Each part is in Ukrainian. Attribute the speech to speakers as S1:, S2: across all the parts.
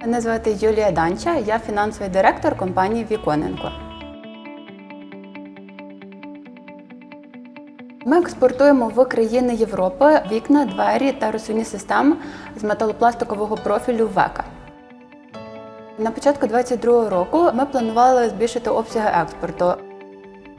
S1: Мене звати Юлія Данча, я фінансовий директор компанії Віконенко. Ми експортуємо в країни Європи вікна, двері та розсувні системи з металопластикового профілю ВЕКА. На початку 2022 року ми планували збільшити обсяги експорту.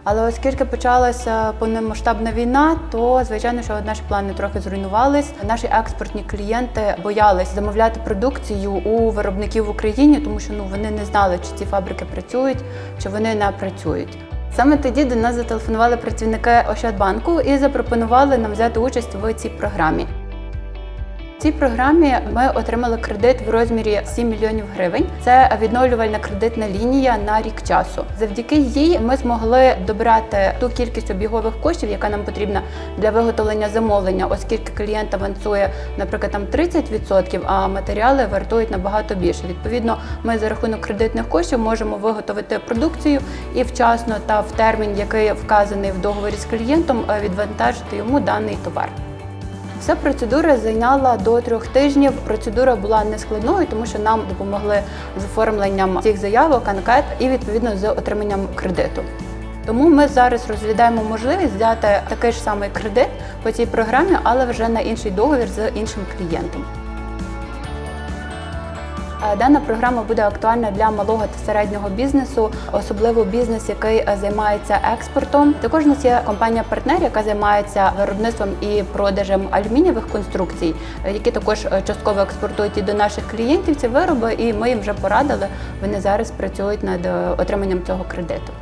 S1: Але оскільки почалася повномасштабна війна, то звичайно, що наші плани трохи зруйнувались. Наші експортні клієнти боялись замовляти продукцію у виробників в Україні, тому що ну вони не знали, чи ці фабрики працюють, чи вони не працюють. Саме тоді до нас зателефонували працівники Ощадбанку і запропонували нам взяти участь в цій програмі. Цій програмі ми отримали кредит в розмірі 7 мільйонів гривень. Це відновлювальна кредитна лінія на рік часу. Завдяки їй ми змогли добрати ту кількість обігових коштів, яка нам потрібна для виготовлення замовлення, оскільки клієнт авансує, наприклад, там 30%, а матеріали вартують набагато більше. Відповідно, ми за рахунок кредитних коштів можемо виготовити продукцію і вчасно та в термін, який вказаний в договорі з клієнтом, відвантажити йому даний товар. Вся процедура зайняла до трьох тижнів. Процедура була нескладною, тому що нам допомогли з оформленням цих заявок, анкет і відповідно з отриманням кредиту. Тому ми зараз розглядаємо можливість взяти такий ж самий кредит по цій програмі, але вже на інший договір з іншим клієнтом. Е, Дана програма буде актуальна для малого та середнього бізнесу, особливо бізнес, який е, займається експортом. Також у нас є компанія-партнер, яка займається виробництвом і продажем алюмінієвих конструкцій, е, які також частково експортують і до наших клієнтів ці вироби, і ми їм вже порадили. Вони зараз працюють над отриманням цього кредиту.